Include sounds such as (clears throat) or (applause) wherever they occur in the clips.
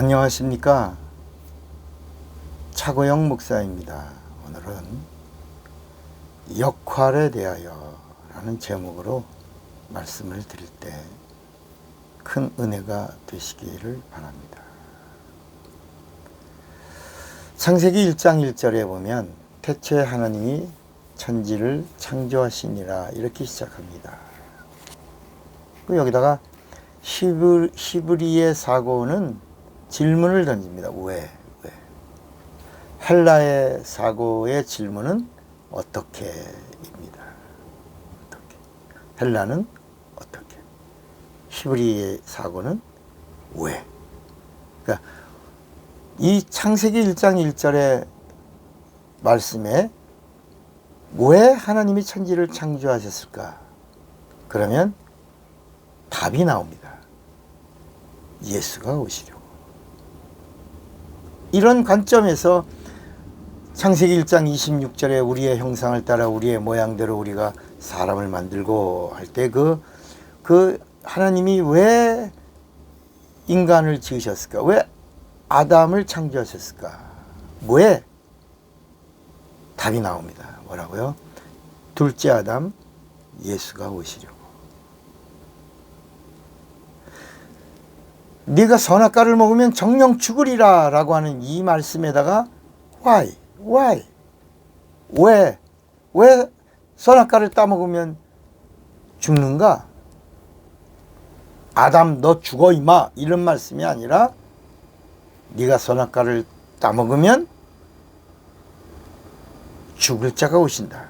안녕하십니까. 차고영 목사입니다. 오늘은 역할에 대하여 라는 제목으로 말씀을 드릴 때 큰 은혜가 되시기를 바랍니다. 창세기 1장 1절에 보면 태초에 하나님이 천지를 창조하시니라 이렇게 시작합니다. 그 여기다가 히브, 히브리의 사고는 질문을 던집니다. 왜? 왜? 헬라의 사고의 질문은 어떻게입니다. 어떻게? 헬라는 어떻게? 히브리의 사고는 왜? 그러니까 이 창세기 1장 1절의 말씀에 왜 하나님이 천지를 창조하셨을까? 그러면 답이 나옵니다. 예수가 오시려고. 이런 관점에서 창세기 1장 26절에 우리의 형상을 따라 우리의 모양대로 우리가 사람을 만들고 할 때 그, 그 하나님이 왜 인간을 지으셨을까? 왜 아담을 창조하셨을까? 왜? 답이 나옵니다. 뭐라고요? 둘째 아담, 예수가 오시려고. 네가 선악과를 먹으면 정령 죽으리라 라고 하는 이 말씀에다가 why, why, 왜, 왜 선악과를 따먹으면 죽는가? 아담 너 죽어 임마 이런 말씀이 아니라 네가 선악과를 따먹으면 죽을 자가 오신다.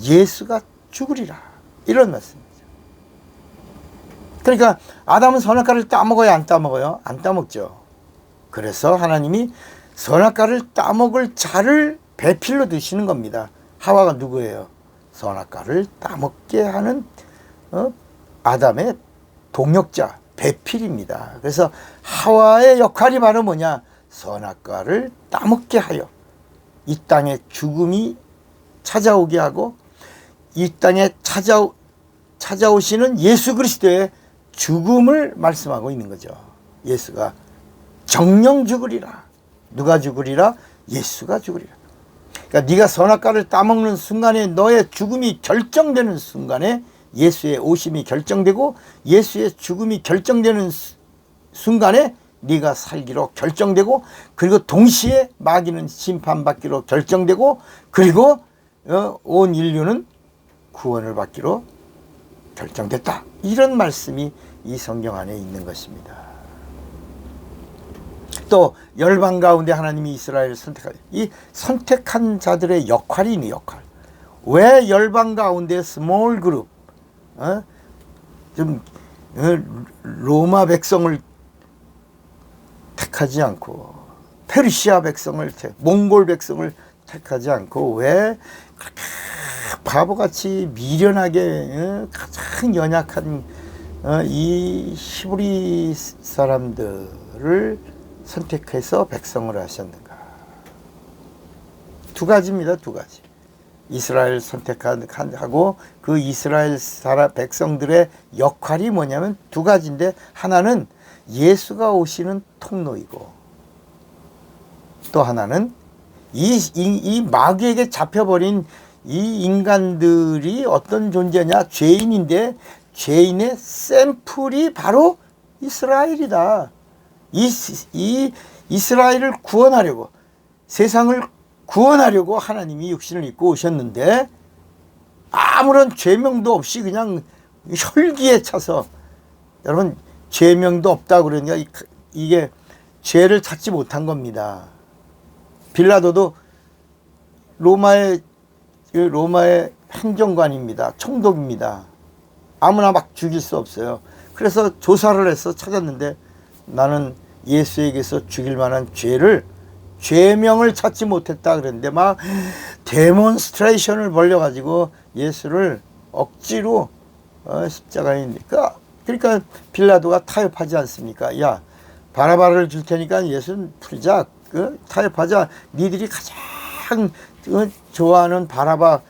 예수가 죽으리라. 이런 말씀이죠. 그러니까 아담은 선악과를 따먹어요, 안 따먹어요? 안 따먹죠. 그래서 하나님이 선악과를 따먹을 자를 배필로 드시는 겁니다. 하와가 누구예요? 선악과를 따먹게 하는 어? 아담의 동역자, 배필입니다. 그래서 하와의 역할이 바로 뭐냐? 선악과를 따먹게 하여 이 땅에 죽음이 찾아오게 하고 이 땅에 찾아 찾아오시는 예수 그리스도의 죽음을 말씀하고 있는 거죠. 예수가 정령 죽으리라. 누가 죽으리라? 예수가 죽으리라. 그러니까 네가 선악과를 따먹는 순간에 너의 죽음이 결정되는 순간에 예수의 오심이 결정되고 예수의 죽음이 결정되는 순간에 네가 살기로 결정되고 그리고 동시에 마귀는 심판받기로 결정되고 그리고 어, 온 인류는 구원을 받기로 결정됐다. 이런 말씀이 이 성경 안에 있는 것입니다. 또 열방 가운데 하나님이 이스라엘을 선택한 이 선택한 자들의 역할이 있는 역할. 왜 열방 가운데 스몰 그룹 어? 좀 어, 로마 백성을 택하지 않고 페르시아 백성을 택, 몽골 백성을 택하지 않고 왜 바보같이 미련하게 어, 가장 연약한 어, 이 히브리 사람들을 선택해서 백성을 하셨는가? 두 가지입니다. 두 가지. 이스라엘 선택하고 그 이스라엘 사람 백성들의 역할이 뭐냐면 두 가지인데 하나는 예수가 오시는 통로이고 또 하나는 이, 이, 이 마귀에게 잡혀버린 이 인간들이 어떤 존재냐 죄인인데 죄인의 샘플이 바로 이스라엘이다. 이, 이 이스라엘을 구원하려고 세상을 구원하려고 하나님이 육신을 입고 오셨는데 아무런 죄명도 없이 그냥 혈기에 차서 여러분 죄명도 없다 그러니까 이게 죄를 찾지 못한 겁니다. 빌라도도 로마의 로마의 행정관입니다. 총독입니다. 아무나 막 죽일 수 없어요. 그래서 조사를 해서 찾았는데 나는 예수에게서 죽일 만한 죄를 죄명을 찾지 못했다 그랬는데 막 데몬스트레이션을 벌려 가지고 예수를 억지로 어, 십자가에 그러니까, 그러니까 빌라도가 타협하지 않습니까? 야 바라바를 줄 테니까 예수는 풀자 그 타협하자 니들이 가장 어, 좋아하는 바라바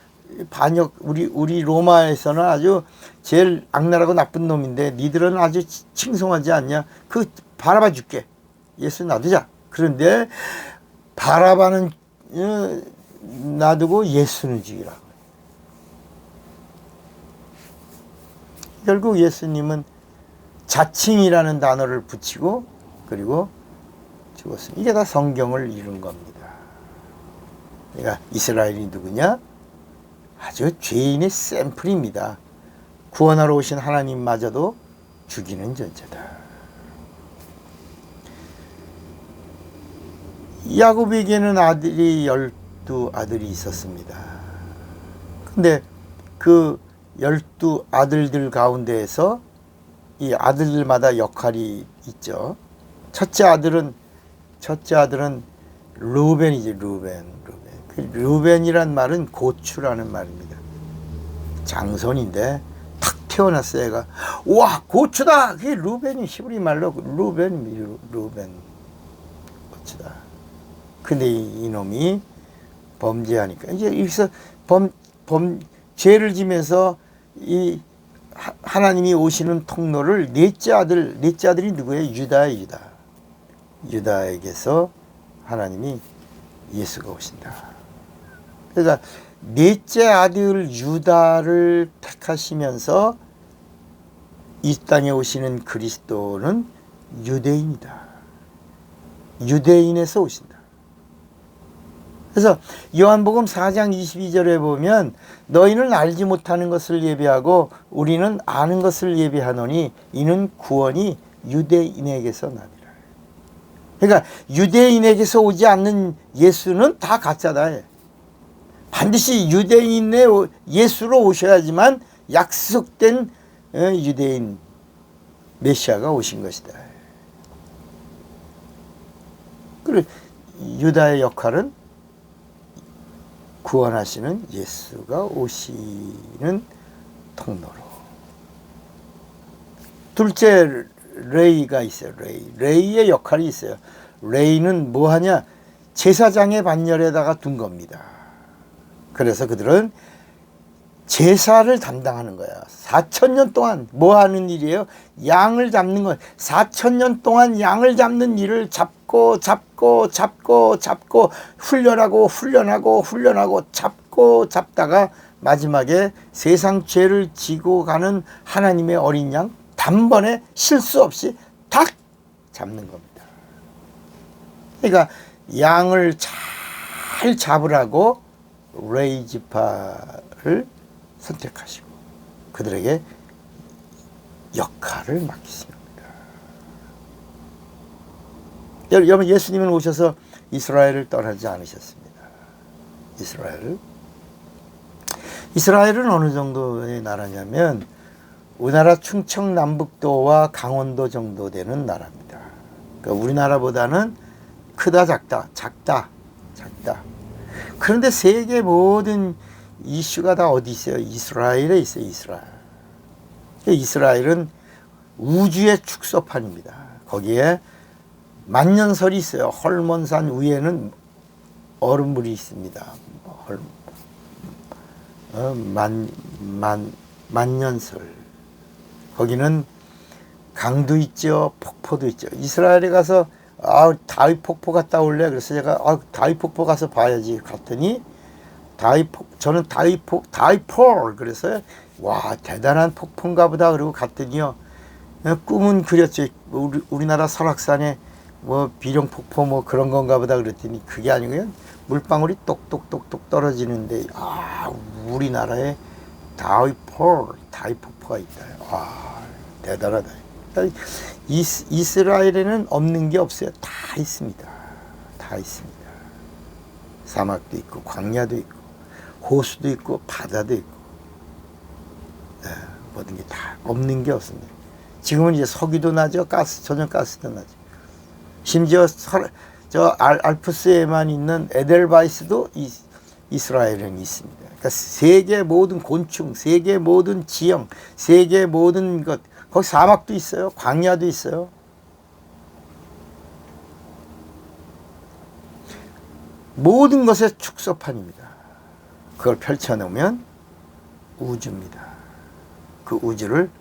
반역 우리 우리 로마에서는 아주 제일 악랄하고 나쁜 놈인데 니들은 아주 칭송하지 않냐 그 바라봐 줄게 예수 놔두자. 그런데 바라바는 어, 놔두고 예수는 죽이라고. 결국 예수님은 자칭이라는 단어를 붙이고 그리고 죽었습니다. 이게 다 성경을 이룬 겁니다. 그러니까 이스라엘이 누구냐? 아주 죄인의 샘플입니다. 구원하러 오신 하나님마저도 죽이는 존재다. 야곱에게는 아들이 열두 아들이 있었습니다. 근데 그 열두 아들들 가운데에서 이 아들들마다 역할이 있죠. 첫째 아들은 첫째 아들은 루벤이지 루벤 루벤. 그 루벤이란 말은 고추라는 말입니다. 장손인데 탁 태어났어요. 얘가 와 고추다. 그게 루벤이 히브리 말로 루벤 루벤 고추다. 근데 이, 이놈이 범죄하니까 이제 여기서 범, 범 죄를 지면서 이 하, 하나님이 오시는 통로를 넷째 아들 넷째 아들이 누구예요? 유다의 유다. 유다에게서 하나님이 예수가 오신다. 그러니까 넷째 아들 유다를 택하시면서 이 땅에 오시는 그리스도는 유대인이다. 유대인에서 오신다. 그래서 요한복음 4장 22절에 보면 너희는 알지 못하는 것을 예비하고 우리는 아는 것을 예비하노니 이는 구원이 유대인에게서 나니라. 그러니까 유대인에게서 오지 않는 예수는 다 가짜다. 반드시 유대인의 예수로 오셔야지만 약속된 어, 유대인 메시아가 오신 것이다. 그리고 유다의 역할은 구원하시는 예수가 오시는 통로로. 둘째 레이가 있어요. 레이. 레이의 역할이 있어요. 레이는 뭐 하냐? 제사장의 반열에다가 둔 겁니다. 그래서 그들은 제사를 담당하는 거야. 4천 년 동안 뭐 하는 일이에요? 양을 잡는 거. 4천 년 동안 양을 잡는 일을 잡고 잡고 잡고 잡고 훈련하고 훈련하고 훈련하고 잡고 잡다가 마지막에 세상 죄를 지고 가는 하나님의 어린 양 단번에 실수 없이 탁 잡는 겁니다. 그러니까 양을 잘 잡으라고 레이지파를 선택하시고 그들에게 역할을 맡기십니다. 여러분 예수님은 오셔서 이스라엘을 떠나지 않으셨습니다. 이스라엘을 이스라엘은 어느 정도의 나라냐면 우리나라 충청 남북도와 강원도 정도 되는 나라입니다. 그러니까 우리나라보다는 크다 작다 작다 작다. 그런데 세계 모든 이슈가 다 어디 있어요? 이스라엘에 있어요. 이스라엘. 이스라엘은 우주의 축소판입니다. 거기에 만년설이 있어요. 헐몬산 위에는 얼음물이 있습니다. 헐, 어, 만, 만, 만년설. 거기는 강도 있죠. 폭포도 있죠. 이스라엘에 가서 아, 다윗 폭포 갔다 올래. 그래서 제가 아, 다윗 폭포 가서 봐야지. 갔더니 다이포 저는 다이포 다이폴! 그래서 와 대단한 폭포인가 보다. 그러고 갔더니요. 꿈은 그렸죠 우리, 우리나라 설악산에 뭐 비룡 폭포 뭐 그런 건가 보다 그랬더니 그게 아니고요. 물방울이 똑똑똑똑 떨어지는데 아 우리나라에 다이폴 다이폭포가 있다. 와 대단하다 이스, 이스라엘에는 없는 게 없어요 다 있습니다 다 있습니다 사막도 있고 광야도 있고 호수도 있고 바다도 있고 네, 모든 게 다 없는 게 없습니다. 지금은 이제 석유도 나죠, 가스 천연 가스도 나죠. 심지어 설, 저 알, 알프스에만 있는 에델바이스도 이, 이스라엘은 있습니다. 그러니까 세계 모든 곤충, 세계 모든 지형, 세계 모든 것 거기 사막도 있어요, 광야도 있어요. 모든 것의 축소판입니다. 그걸 펼쳐놓으면 우주입니다. 그 우주를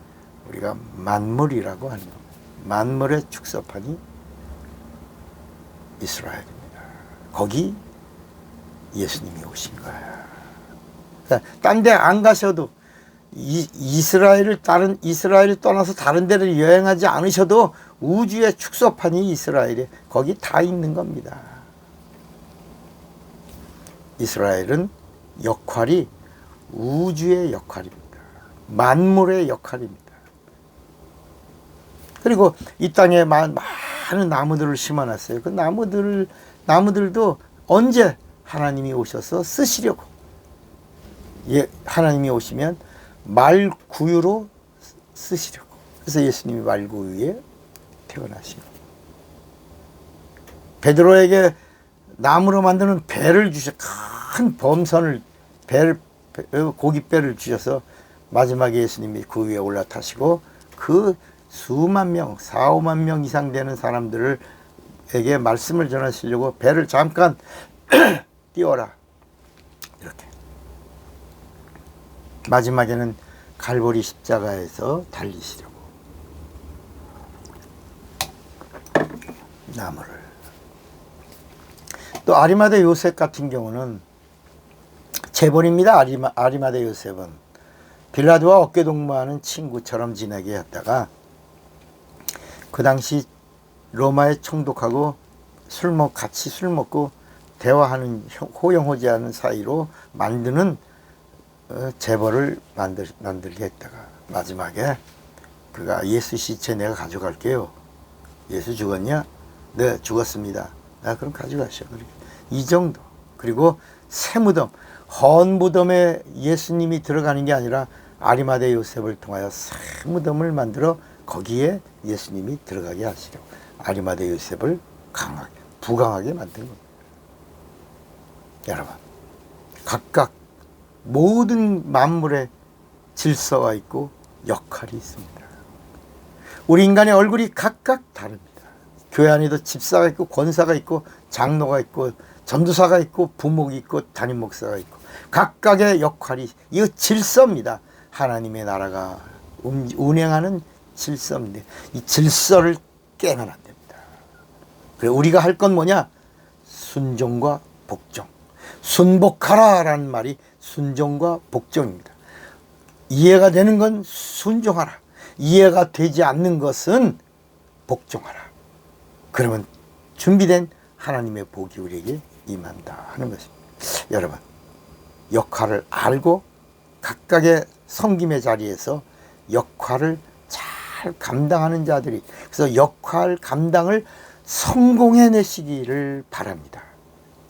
우리가 만물이라고 하는 겁니다. 만물의 축소판이 이스라엘입니다. 거기 예수님이 오신 거예요. 그러니까 딴 데 안 가셔도 이, 이스라엘을 다른 이스라엘을 떠나서 다른 데를 여행하지 않으셔도 우주의 축소판이 이스라엘에 거기 다 있는 겁니다. 이스라엘은 역할이 우주의 역할입니다. 만물의 역할입니다. 그리고 이 땅에 많은 나무들을 심어놨어요. 그 나무들 나무들도 언제 하나님이 오셔서 쓰시려고 예, 하나님이 오시면 말구유로 쓰시려고. 그래서 예수님이 말구유에 태어나시고 베드로에게 나무로 만드는 배를 주셔 큰 범선을 배를 고깃배를 주셔서 마지막에 예수님이 그 위에 올라타시고 그 수만 명, 4, 5만 명 이상 되는 사람들을 에게 말씀을 전하시려고 배를 잠깐 (clears throat) 띄워라. 이렇게. 마지막에는 갈보리 십자가에서 달리시려고. 나무를. 또 아리마대 요셉 같은 경우는 재벌입니다. 아리마, 아리마대 요셉은. 빌라도와 어깨 동무하는 친구처럼 지내게 했다가 그 당시 로마의 총독하고 술 먹, 같이 술 먹고 대화하는 호영호재하는 사이로 만드는 어, 재벌을 만들, 만들게 했다가 마지막에 그가 예수 시체 내가 가져갈게요. 예수 죽었냐? 네, 죽었습니다. 아, 그럼 가져가시오. 이 정도. 그리고 새 무덤, 헌 무덤에 예수님이 들어가는 게 아니라 아리마대 요셉을 통하여 새 무덤을 만들어 거기에 예수님이 들어가게 하시려고 아리마대 요셉을 강하게, 부강하게 만든 겁니다. 여러분, 각각 모든 만물의 질서가 있고 역할이 있습니다. 우리 인간의 얼굴이 각각 다릅니다. 교회 안에도 집사가 있고 권사가 있고 장로가 있고 전도사가 있고 부목이 있고 담임 목사가 있고 각각의 역할이 이 질서입니다. 하나님의 나라가 음, 운행하는 질서인데 이 질서를 깨면 안 됩니다. 그래 우리가 할 건 뭐냐? 순종과 복종. 순복하라라는 말이 순종과 복종입니다. 이해가 되는 건 순종하라. 이해가 되지 않는 것은 복종하라. 그러면 준비된 하나님의 복이 우리에게 임한다 하는 것입니다. 여러분, 역할을 알고 각각의 섬김의 자리에서 역할을 잘 감당하는 자들이 그래서 역할 감당을 성공해내시기를 바랍니다.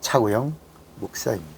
차구영 목사입니다.